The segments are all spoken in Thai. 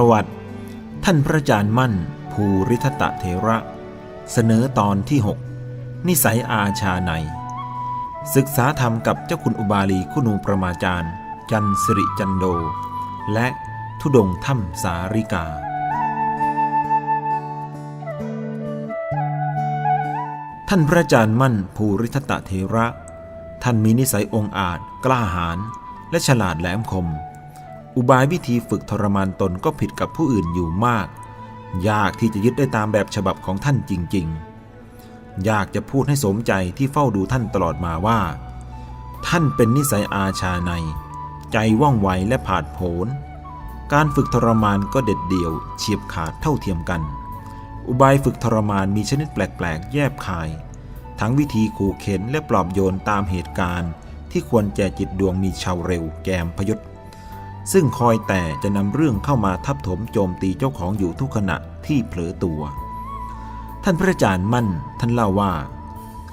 ประวัติ ท่านพระอาจารย์มั่น ภูริทัตเถระ เสนอตอนที่ 6 นิสัยอาชาใน ศึกษาธรรมกับเจ้าคุณอุบาลีคุณูประมาจารย์ จันสิริจันโด และทุดงถ้ำสาริกาท่านพระอาจารย์มั่นภูริทัตเถระ ท่านมีนิสัยองอาจกล้าหาญและฉลาดแหลมคม อุบายวิธีฝึกทรมานตนก็ผิดกับผู้อื่นอยู่มาก ยากที่จะยึดได้ตามแบบฉบับของท่านจริง ๆ ยากจะพูดให้สมใจที่เฝ้าดูท่านตลอดมาว่า ท่านเป็นนิสัยอาชาใน ใจว่องไวและผาดโผน การฝึกทรมานก็เด็ดเดี่ยว เฉียบขาดเท่าเทียมกัน อุบายฝึกทรมานมีชนิดแปลกๆ แยบคาย ทั้งวิธีขู่เข็นและปลอบโยนตามเหตุการณ์ ที่ควรแก่จิตดวงมีชาวเร็วแกมพยศ ซึ่งคอยแต่จะนำเรื่องเข้ามาทับถมโจมตีเจ้าของอยู่ทุกขณะที่เผลอตัว ท่านพระอาจารย์มั่นท่านเล่าว่า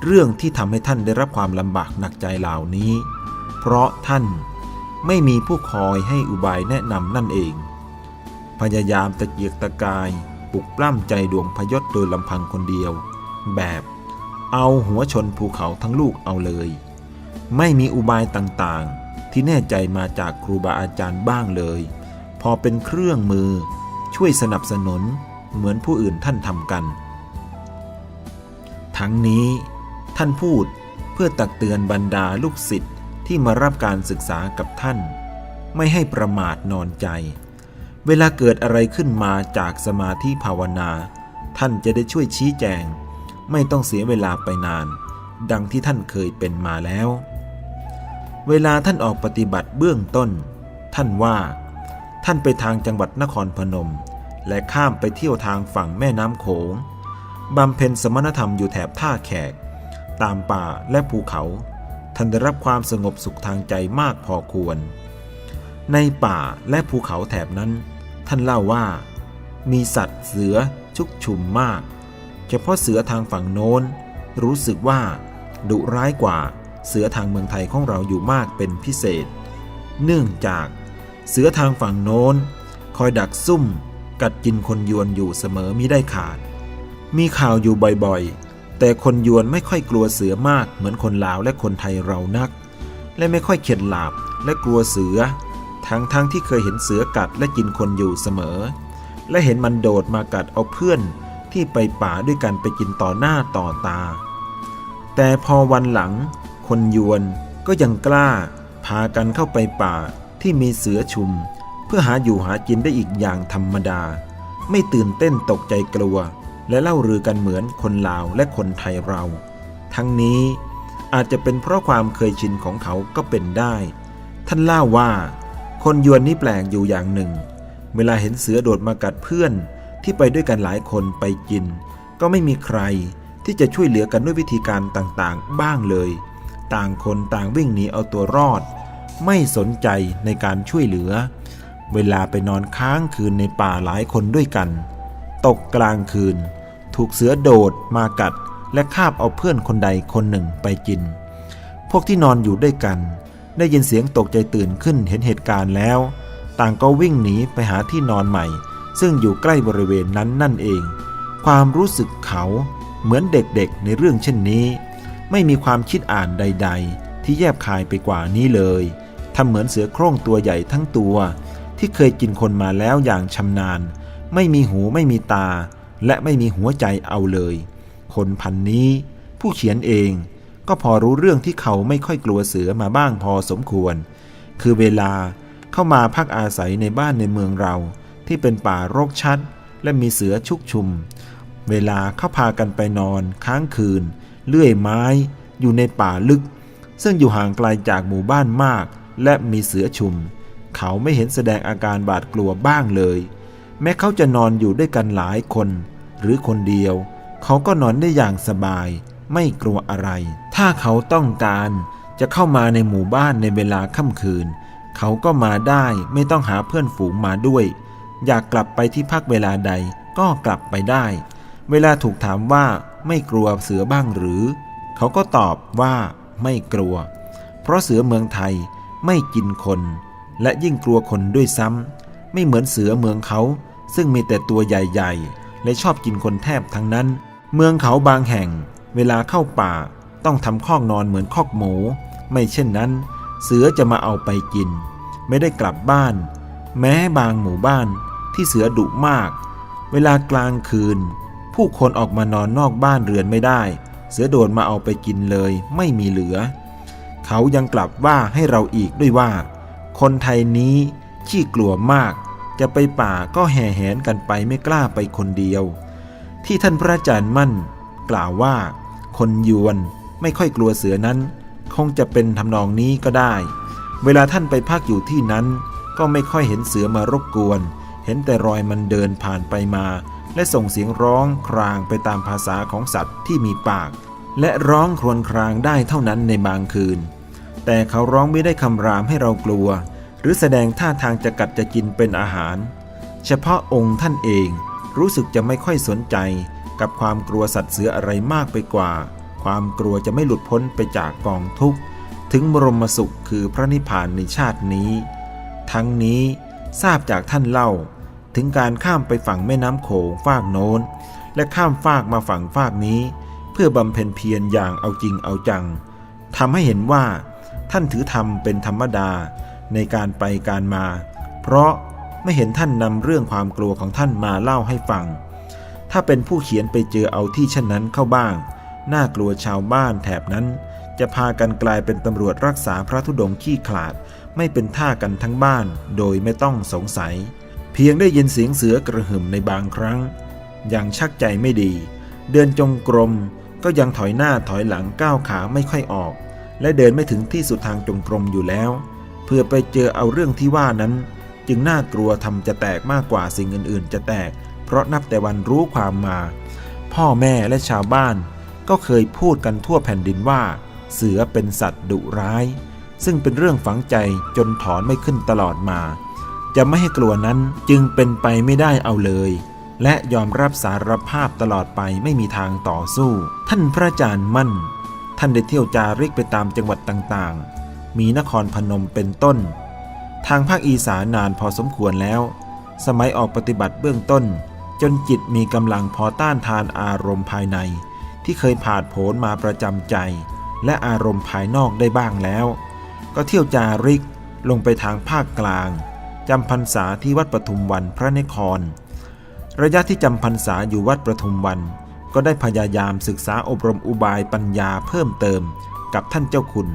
เรื่องที่ทำให้ท่านได้รับความลำบากหนักใจเหล่านี้ เพราะท่านไม่มีผู้คอยให้อุบายแนะนำนั่นเอง พยายามตะเกียกตะกายปลุกปล้ำใจดวงพยศโดยลำพังคนเดียว แบบเอาหัวชนภูเขาทั้งลูกเอาเลย ไม่มีอุบายต่างๆ ที่แน่ใจมาจากครูบาอาจารย์บ้างเลย พอเป็นเครื่องมือช่วยสนับสนุนเหมือนผู้อื่นท่านทำกัน ทั้งนี้ท่านพูดเพื่อตักเตือนบรรดาลูกศิษย์ที่มารับการศึกษากับท่าน ไม่ให้ประมาทนอนใจ เวลาเกิดอะไรขึ้นมาจากสมาธิภาวนา ท่านจะได้ช่วยชี้แจง ไม่ต้องเสียเวลาไปนาน ดังที่ท่านเคยเป็นมาแล้ว เวลาท่านออกปฏิบัติเบื้องต้น ท่านว่า ท่านไปทางจังหวัดนครพนม และข้ามไปเที่ยวทางฝั่งแม่น้ำโขงบำเพ็ญสมณธรรมอยู่แถบท่าแขก ตามป่าและภูเขา ท่านได้รับความสงบสุขทางใจมากพอควร ในป่าและภูเขาแถบนั้น ท่านเล่าว่า มีสัตว์เสือชุกชุมมาก เฉพาะเสือทางฝั่งโน้น รู้สึกว่าดุร้ายกว่า เสือทางเมืองไทยของเราอยู่มากเป็นพิเศษ เนื่องจากเสือทางฝั่งโน้น คอยดักซุ่ม กัดกินคนยวนอยู่เสมอมิได้ขาด มีข่าวอยู่บ่อยๆ แต่คนยวนไม่ค่อยกลัวเสือมากเหมือนคนลาวและคนไทยเรานัก และไม่ค่อยเข็ดหลาบและกลัวเสือ ทั้งๆทที่เคยเห็นเสือกัดและกินคนอยู่เสมอ และเห็นมันโดดมากัดเอาเพื่อนที่ไปป่าด้วยกันไปกินต่อหน้าต่อตา แต่พอวันหลัง คนยวนก็ยังกล้า พากันเข้าไปป่าที่มีเสือชุม เพื่อหาอยู่หากินได้อีกอย่างธรรมดา ไม่ตื่นเต้นตกใจกลัว และเล่ารือกันเหมือนคนลาวและคนไทยเรา ทั้งนี้อาจจะเป็นเพราะความเคยชินของเขาก็เป็นได้ ท่านเล่าว่า คนยวนนี่แปลกอยู่อย่างหนึ่ง เวลาเห็นเสือโดดมากัดเพื่อนที่ไปด้วยกันหลายคนไปกิน ก็ไม่มีใครที่จะช่วยเหลือกันด้วยวิธีการต่างๆ บ้างเลย ต่างคนต่างวิ่งหนีเอาตัวรอด ไม่สนใจในการช่วยเหลือ เวลาไปนอนค้างคืนในป่าหลายคนด้วยกัน ตกกลางคืน ถูกเสือโดดมากัด และคาบเอาเพื่อนคนใดคนหนึ่งไปกิน พวกที่นอนอยู่ด้วยกัน ได้ยินเสียงตกใจตื่นขึ้นเห็นเหตุการณ์แล้ว ต่างก็วิ่งหนีไปหาที่นอนใหม่ ซึ่งอยู่ใกล้บริเวณนั้นนั่นเอง ความรู้สึกเขาเหมือนเด็กๆในเรื่องเช่นนี้ ไม่มีความคิดอ่านใด ๆ ที่แยบคายไปกว่านี้เลยทำเหมือนเสือโคร่งตัวใหญ่ทั้งตัว ที่เคยกินคนมาแล้วอย่างชำนาญ ไม่มีหูไม่มีตา และไม่มีหัวใจเอาเลย คนพันนี้ ผู้เขียนเองก็พอรู้เรื่องที่เขาไม่ค่อยกลัวเสือมาบ้างพอสมควร คือเวลาเข้ามาพักอาศัยในบ้านในเมืองเรา ที่เป็นป่ารกชัด และมีเสือชุกชุม เวลาเขาพากันไปนอนค้างคืน เลื่อยไม้อยู่ในป่าลึก ซึ่งอยู่ห่างไกลจากหมู่บ้านมาก และมีเสือชุม เขาไม่เห็นแสดงอาการบาดกลัวบ้างเลย แม้เขาจะนอนอยู่ด้วยกันหลายคน หรือคนเดียว เขาก็นอนได้อย่างสบาย ไม่กลัวอะไร ถ้าเขาต้องการจะเข้ามาในหมู่บ้านในเวลาค่ำคืน เขาก็มาได้ไม่ต้องหาเพื่อนฝูงมาด้วย อยากกลับไปที่พักเวลาใดก็กลับไปได้ เวลาถูกถามว่า ไม่กลัวเสือบ้างหรือ เขาก็ตอบว่าไม่กลัว เพราะเสือเมืองไทยไม่กินคน และยิ่งกลัวคนด้วยซ้ำไม่เหมือนเสือเมืองเขา ซึ่งมีแต่ตัวใหญ่ๆ และชอบกินคนแทบทั้งนั้น เมืองเขาบางแห่ง เวลาเข้าป่าต้องทำคอกนอนเหมือนคอกหมู ไม่เช่นนั้น เสือจะมาเอาไปกิน ไม่ได้กลับบ้าน แม้บางหมู่บ้านที่เสือดุมาก เวลากลางคืน ผู้คนออกมานอนนอกบ้านเรือนไม่ได้ เสือโดนมาเอาไปกินเลย ไม่มีเหลือ เขายังกลับว่าให้เราอีกด้วยว่า คนไทยนี้ขี้กลัวมาก จะไปป่าก็แห่แหนกันไปไม่กล้าไปคนเดียว ที่ท่านพระอาจารย์มั่น กล่าวว่า คนยวนไม่ค่อยกลัวเสือนั้น คงจะเป็นทำนองนี้ก็ได้ เวลาท่านไปพักอยู่ที่นั้น ก็ไม่ค่อยเห็นเสือมารบกวน เห็นแต่รอยมันเดินผ่านไปมา และส่งเสียงร้องครางไปตามภาษาของสัตว์ที่มีปาก และร้องครวญครางได้เท่านั้นในบางคืน แต่เขาร้องไม่ได้คำรามให้เรากลัว หรือแสดงท่าทางจะกัดจะกินเป็นอาหาร เฉพาะองค์ท่านเองรู้สึกจะไม่ค่อยสนใจกับความกลัวสัตว์เสืออะไรมากไปกว่า ความกลัวจะไม่หลุดพ้นไปจากกองทุกข์ ถึงบรมสุขคือพระนิพพานในชาตินี้ ทั้งนี้ทราบจากท่านเล่า ถึงการข้ามไปฝั่งแม่น้ำโขงฟากโน้น และข้ามฟากมาฝั่งฟากนี้ เพื่อบำเพ็ญเพียรอย่างเอาจริงเอาจังทำให้เห็นว่า ท่านถือธรรมเป็นธรรมดาในการไปการมา เพราะไม่เห็นท่านนำเรื่องความกลัวของท่านมาเล่าให้ฟัง ถ้าเป็นผู้เขียนไปเจอเอาที่เช่นนั้นเข้าบ้าง น่ากลัวชาวบ้านแถบนั้น จะพากันกลายเป็นตำรวจรักษาพระธุดงค์ขี้ขลาด ไม่เป็นท่ากันทั้งบ้านโดยไม่ต้องสงสัย เพียงได้ยินเสียงเสือกระหึ่มในบางครั้งย่างชักใจไม่ดี เดินจงกรมก็ยังถอยหน้าถอยหลังก้าวขาไม่ค่อยออก และเดินไม่ถึงที่สุดทางจงกรมอยู่แล้ว เพื่อไปเจอเอาเรื่องที่ว่านั้น จึงน่ากลัวทำจะแตกมากกว่าสิ่งอื่น ๆ จะแตก เพราะนับแต่วันรู้ความมา พ่อแม่และชาวบ้าน ก็เคยพูดกันทั่วแผ่นดินว่า เสือเป็นสัตว์ดุร้าย ซึ่งเป็นเรื่องฝังใจจนถอนไม่ขึ้นตลอดมา จะไม่ให้กลัวนั้นจึงเป็นไปไม่ได้เอาเลย และยอมรับสารภาพตลอดไปไม่มีทางต่อสู้ ท่านพระอาจารย์มั่น ท่านได้เที่ยวจาริกไปตามจังหวัดต่างๆ มีนครพนมเป็นต้น ทางภาคอีสานนานพอสมควรแล้ว สมัยออกปฏิบัติเบื้องต้น จนจิตมีกำลังพอต้านทานอารมณ์ภายใน ที่เคยผ่านโผนมาประจำใจ และอารมณ์ภายนอกได้บ้างแล้ว ก็เที่ยวจาริกลงไปทางภาคกลาง จำพรรษาที่วัดปทุมวันพระนคร ระยะที่จำพรรษาอยู่วัดปทุมวัน ก็ได้พยายามศึกษาอบรมอุบายปัญญาเพิ่มเติม กับท่านเจ้าคุณ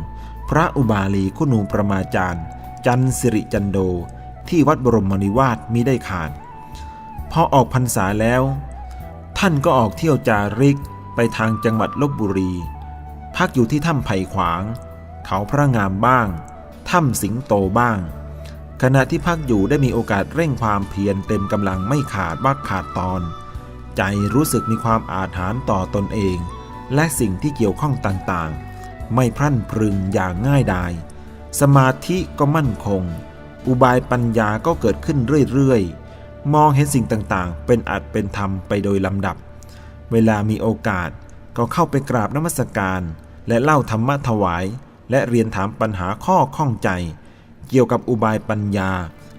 พระอุบาลีคุณูประมาจารย์ จันสิริจันโด ที่วัดบรมนิวาสมิได้ขาดพอออกพรรษาแล้ว ท่านก็ออกเที่ยวจาริกไปทางจังหวัดลบบุรี พักอยู่ที่ถ้ำไผ่ขวาง เขาพระงามบ้าง ถ้ำสิงโตบ้าง ขณะที่พักอยู่ได้มีโอกาสเร่งความเพียรเต็มกำลังไม่ขาดว่าขาดตอน ใจรู้สึกมีความอาถรรพ์ต่อตนเอง และสิ่งที่เกี่ยวข้องต่างๆ ไม่พรั่นพรึงอย่างง่ายดาย สมาธิก็มั่นคง อุบายปัญญาก็เกิดขึ้นเรื่อยๆ มองเห็นสิ่งต่างๆ เป็นอัดเป็นธรรมไปโดยลำดับ เวลามีโอกาสก็เข้าไปกราบนมัสการ และเล่าธรรมะถวาย และเรียนถามปัญหาข้อข้องใจ เกี่ยวกับอุบายปัญญา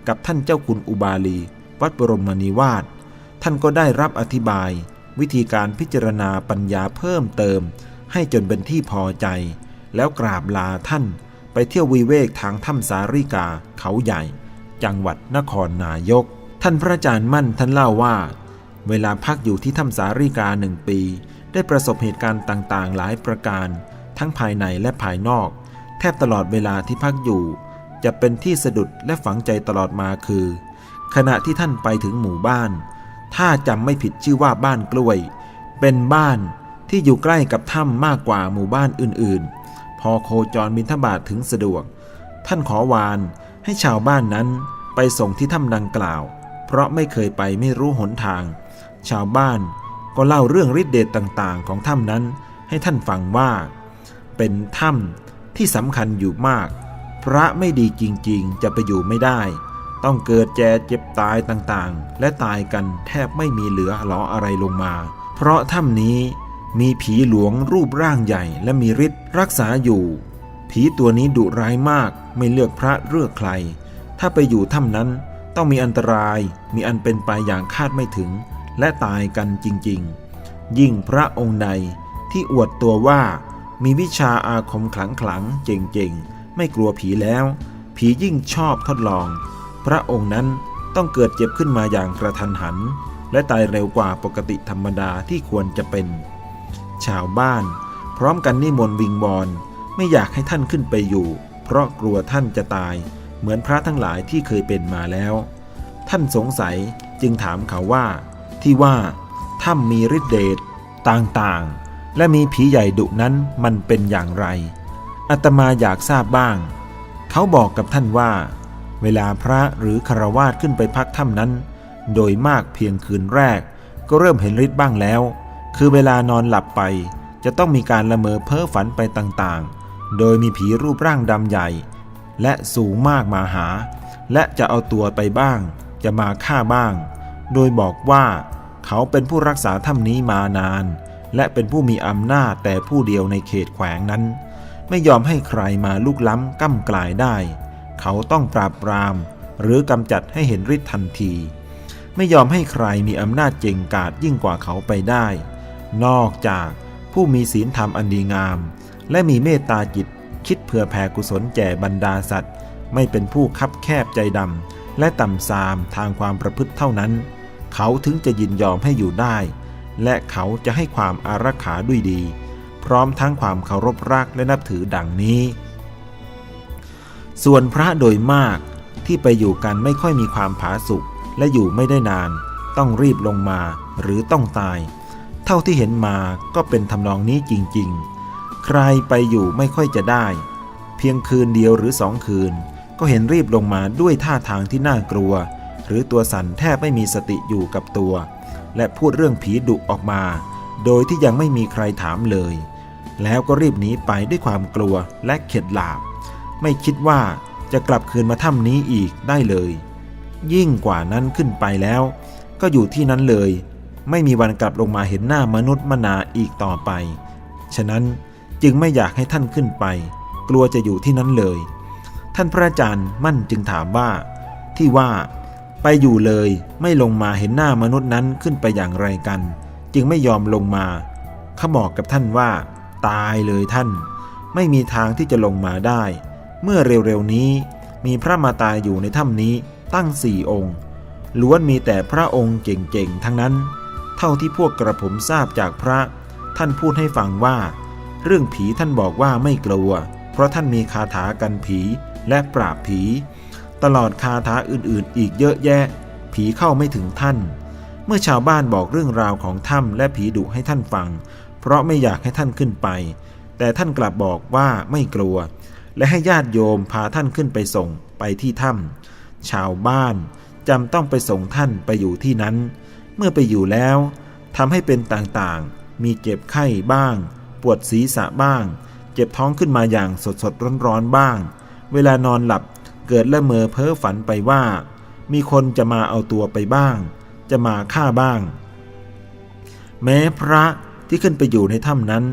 กับท่านเจ้าคุณอุบาลี วัดบรมนิวาสท่านก็ได้รับอธิบาย วิธีการพิจารณาปัญญาเพิ่มเติม ให้จนเป็นที่พอใจ แล้วกราบลาท่านไปเที่ยววิเวกทางถ้ำสาริกาเขาใหญ่ จังหวัดนครนายก ท่านพระอาจารย์มั่นท่านเล่าว่า เวลาพักอยู่ที่ถ้ำสาริกาหนึ่งปี ได้ประสบเหตุการณ์ต่างๆ หลายประการ ทั้งภายในและภายนอก แทบตลอดเวลาที่พักอยู่ จะเป็นที่สะดุดและฝังใจตลอดมาคือ ขณะที่ท่านไปถึงหมู่บ้าน ถ้าจำไม่ผิดชื่อว่าบ้านกล้วย เป็นบ้านที่อยู่ใกล้กับถ้ำมากกว่าหมู่บ้านอื่นๆ พอโคจรบินทบาทถึงสะดวก ท่านขอวานให้ชาวบ้านนั้นไปส่งที่ถ้ำดังกล่าว เพราะไม่เคยไปไม่รู้หนทาง ชาวบ้านก็เล่าเรื่องฤทธิเดชต่างๆ ของถ้ำนั้นให้ท่านฟังว่า เป็นถ้ำที่สำคัญอยู่มาก พระไม่ดีจริงๆ จะไปอยู่ไม่ได้ ต้องเกิดแจเจ็บตายต่างๆ และตายกันแทบไม่มีเหลือหลออะไรลงมา เพราะถ้ำนี้มีผีหลวงรูปร่างใหญ่และมีฤทธิ์รักษาอยู่ ผีตัวนี้ดุร้ายมากไม่เลือกพระเลือกใคร ถ้าไปอยู่ถ้ำนั้นต้องมีอันตรายมีอันเป็นไปอย่างคาดไม่ถึง และตายกันจริงๆ ยิ่งพระองค์ใดที่อวดตัวว่ามีวิชาอาคมขลังขลังๆเจ๋งๆ ไม่กลัวผีแล้ว ผียิ่งชอบทดลอง พระองค์นั้นต้องเกิดเจ็บขึ้นมาอย่างกระทันหัน และตายเร็วกว่าปกติธรรมดาที่ควรจะเป็น ชาวบ้าน พร้อมกันนิมนต์วิงวอนไม่อยากให้ท่านขึ้นไปอยู่ เพราะกลัวท่านจะตาย เหมือนพระทั้งหลายที่เคยเป็นมาแล้ว ท่านสงสัยจึงถามเขาว่า ที่ว่าถ้ำมีฤทธิเดชต่างๆ และมีผีใหญ่ดุนั้นมันเป็นอย่างไร อาตมาอยากทราบบ้าง เขาบอกกับท่านว่า เวลาพระหรือคารวาสขึ้นไปพักถ้ำนั้น โดยมากเพียงคืนแรก ก็เริ่มเห็นฤทธิ์บ้างแล้ว คือเวลานอนหลับไป จะต้องมีการละเมอเพ้อฝันไปต่างๆ โดยมีผีรูปร่างดำใหญ่ และสูงมากมาหา และจะเอาตัวไปบ้าง จะมาฆ่าบ้าง โดยบอกว่าเขาเป็นผู้รักษาถ้ำนี้มานาน และเป็นผู้มีอำนาจแต่ผู้เดียวในเขตแขวงนั้น ไม่ยอมให้ใครมาลุกล้ำก้ำกลายได้ เขาต้องปราบปราม หรือกำจัดให้เห็นฤทธิ์ทันที ไม่ยอมให้ใครมีอำนาจเจงกาจยิ่งกว่าเขาไปได้ นอกจากผู้มีศีลธรรมอันดีงาม และมีเมตตาจิตคิดเผื่อแผ่กุศลแก่บรรดาสัตว์ ไม่เป็นผู้คับแคบใจดำและต่ำซามทางความประพฤติเท่านั้น เขาถึงจะยินยอมให้อยู่ได้ และเขาจะให้ความอารักขาด้วยดี พร้อมทั้งความเคารพรักและนับถือดังนี้ ส่วนพระโดยมากที่ไปอยู่กันไม่ค่อยมีความผาสุกและอยู่ไม่ได้นาน ต้องรีบลงมาหรือต้องตาย เท่าที่เห็นมาก็เป็นทำนองนี้จริงๆ ใครไปอยู่ไม่ค่อยจะได้ เพียงคืนเดียวหรือสองคืน ก็เห็นรีบลงมาด้วยท่าทางที่น่ากลัว หรือตัวสั่นแทบไม่มีสติอยู่กับตัว และพูดเรื่องผีดุออกมา โดยที่ยังไม่มีใครถามเลย แล้วก็รีบหนีไปด้วยความกลัวและเข็ดหลาบ ไม่คิดว่าจะกลับคืนมาถ้ำนี้อีกได้เลย ยิ่งกว่านั้นขึ้นไปแล้ว ก็อยู่ที่นั้นเลย ไม่มีวันกลับลงมาเห็นหน้ามนุษย์มนาอีกต่อไป ฉะนั้นจึงไม่อยากให้ท่านขึ้นไป กลัวจะอยู่ที่นั้นเลย ท่านพระอาจารย์มั่นจึงถามว่า ที่ว่า ไปอยู่เลยไม่ลงมาเห็นหน้ามนุษย์นั้นขึ้นไปอย่างไรกัน จึงไม่ยอมลงมาเขาบอกกับท่านว่า ตายเลยท่าน ไม่มีทางที่จะลงมาได้ เมื่อเร็วๆนี้มีพระมาตายอยู่ในถ้ำนี้ตั้งสี่องค์ล้วนมีแต่พระองค์เก่งๆทั้งนั้น เท่าที่พวกกระผมทราบจากพระ ท่านพูดให้ฟังว่า เรื่องผีท่านบอกว่าไม่กลัว เพราะท่านมีคาถากันผีและปราบผี ตลอดคาถาอื่นๆ อีกเยอะแยะ ผีเข้าไม่ถึงท่าน เมื่อชาวบ้านบอกเรื่องราวของถ้ำและผีดุให้ท่านฟัง เพราะไม่อยากให้ท่านขึ้นไป แต่ท่านกลับบอกว่าไม่กลัว และให้ญาติโยมพาท่านขึ้นไปส่งไปที่ถ้ำชาวบ้านจำต้องไปส่งท่านไปอยู่ที่นั้น เมื่อไปอยู่แล้วทำให้เป็นต่างๆ มีเจ็บไข้บ้าง ปวดศีรษะบ้าง เจ็บท้องขึ้นมาอย่างสดๆร้อนๆบ้าง เวลานอนหลับเกิดละเมอเพ้อฝันไปว่า มีคนจะมาเอาตัวไปบ้าง จะมาฆ่าบ้าง แม้พระที่ขึ้นไปอยู่ในถ้ำนั้น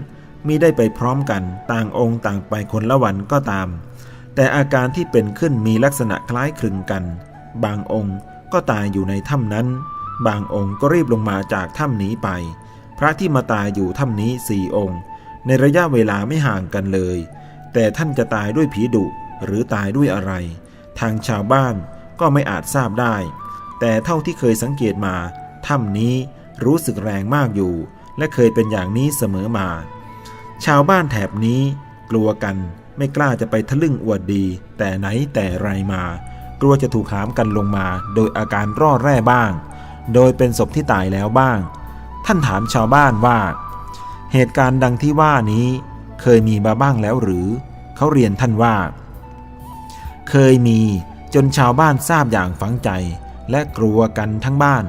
มิได้ไปพร้อมกันต่างองค์ต่างไปคนละวันก็ตาม แต่อาการที่เป็นขึ้นมีลักษณะคล้ายคลึงกัน บางองค์ก็ตายอยู่ในถ้ำนั้น บางองค์ก็รีบลงมาจากถ้ำนี้ไป พระที่มาตายอยู่ถ้ำนี้สี่องค์ ในระยะเวลาไม่ห่างกันเลย แต่ท่านจะตายด้วยผีดุหรือตายด้วยอะไร ทางชาวบ้านก็ไม่อาจทราบได้ แต่เท่าที่เคยสังเกตมาถ้ำนี้รู้สึกแรงมากอยู่ และเคยเป็นอย่างนี้เสมอมา ชาวบ้านแถบนี้ กลัวกันไม่กล้าจะไปทะลึ่งอวดดี แต่ไหนแต่ไรมา กลัวจะถูกหามกันลงมา โดยอาการร่อแร่บ้าง โดยเป็นศพที่ตายแล้วบ้าง ท่านถามชาวบ้านว่า เหตุการณ์ดังที่ว่านี้ เคยมีมาบ้างแล้วหรือ เขาเรียนท่านว่า เคยมีจนชาวบ้านทราบอย่างฝังใจ และกลัวกันทั้งบ้าน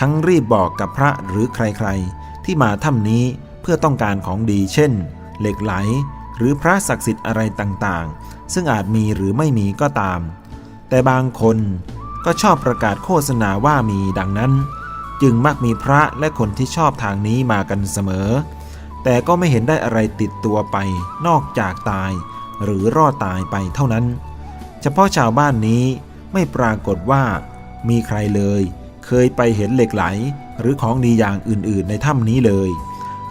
ทั้งรีบบอกกับพระหรือใครๆ ที่มาถ้ำนี้เพื่อต้องการของดีเช่น เหล็กไหล หรือพระศักดิ์สิทธิ์อะไรต่างๆ ซึ่งอาจมีหรือไม่มีก็ตาม แต่บางคนก็ชอบประกาศโฆษณาว่ามีดังนั้น จึงมักมีพระและคนที่ชอบทางนี้มากันเสมอ แต่ก็ไม่เห็นได้อะไรติดตัวไป นอกจากตาย หรือรอดตายไปเท่านั้น เฉพาะชาวบ้านนี้ไม่ปรากฏว่า มีใครเลย เคยไปเห็นเหล็กไหล หรือของดีอย่างอื่นๆ ในถ้ำนี้เลย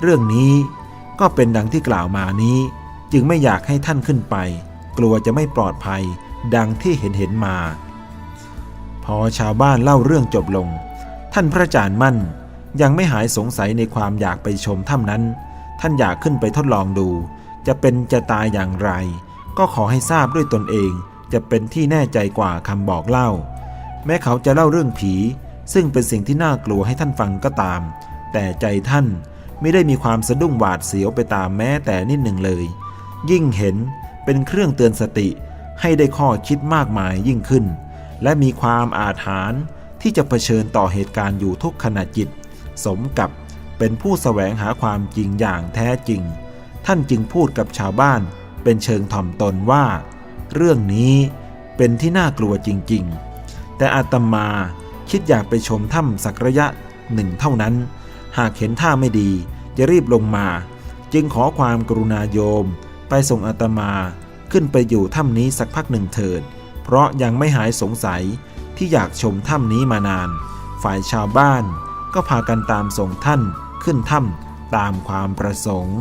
เรื่องนี้ก็เป็นดังที่กล่าวมานี้ จึงไม่อยากให้ท่านขึ้นไป กลัวจะไม่ปลอดภัย ดังที่เห็นเห็นมา พอชาวบ้านเล่าเรื่องจบลง ท่านพระอาจารย์มั่นยังไม่หายสงสัยในความอยากไปชมถ้ำนั้น ท่านอยากขึ้นไปทดลองดู จะเป็นจะตายอย่างไร ก็ขอให้ทราบด้วยตนเองจะเป็นที่แน่ใจกว่าคำบอกเล่า แม้เขาจะเล่าเรื่องผี ซึ่งเป็นสิ่งที่น่ากลัวให้ท่านฟังก็ตาม แต่ใจท่านไม่ได้มีความสะดุ้งหวาดเสียวไปตามแม้แต่นิดหนึ่งเลย ยิ่งเห็นเป็นเครื่องเตือนสติ ให้ได้ข้อคิดมากมายยิ่งขึ้น และมีความอาถรรพ์ที่จะเผชิญต่อเหตุการณ์อยู่ทุกขณะจิต สมกับเป็นผู้แสวงหาความจริงอย่างแท้จริง ท่านจึงพูดกับชาวบ้านเป็นเชิงถ่อมตนว่า เรื่องนี้เป็นที่น่ากลัวจริง ๆ แต่อาตมาคิดอยากไปชมถ้ำสักระยะหนึ่งเท่านั้น หากเห็นท่าไม่ดีจะรีบลงมา จึงขอความกรุณาโยม ไปส่งอาตมาขึ้นไปอยู่ถ้ำนี้สักพักหนึ่งเถิด เพราะยังไม่หายสงสัยที่อยากชมถ้ำนี้มานาน ฝ่ายชาวบ้านก็พากันตามส่งท่านขึ้นถ้ำตามความประสงค์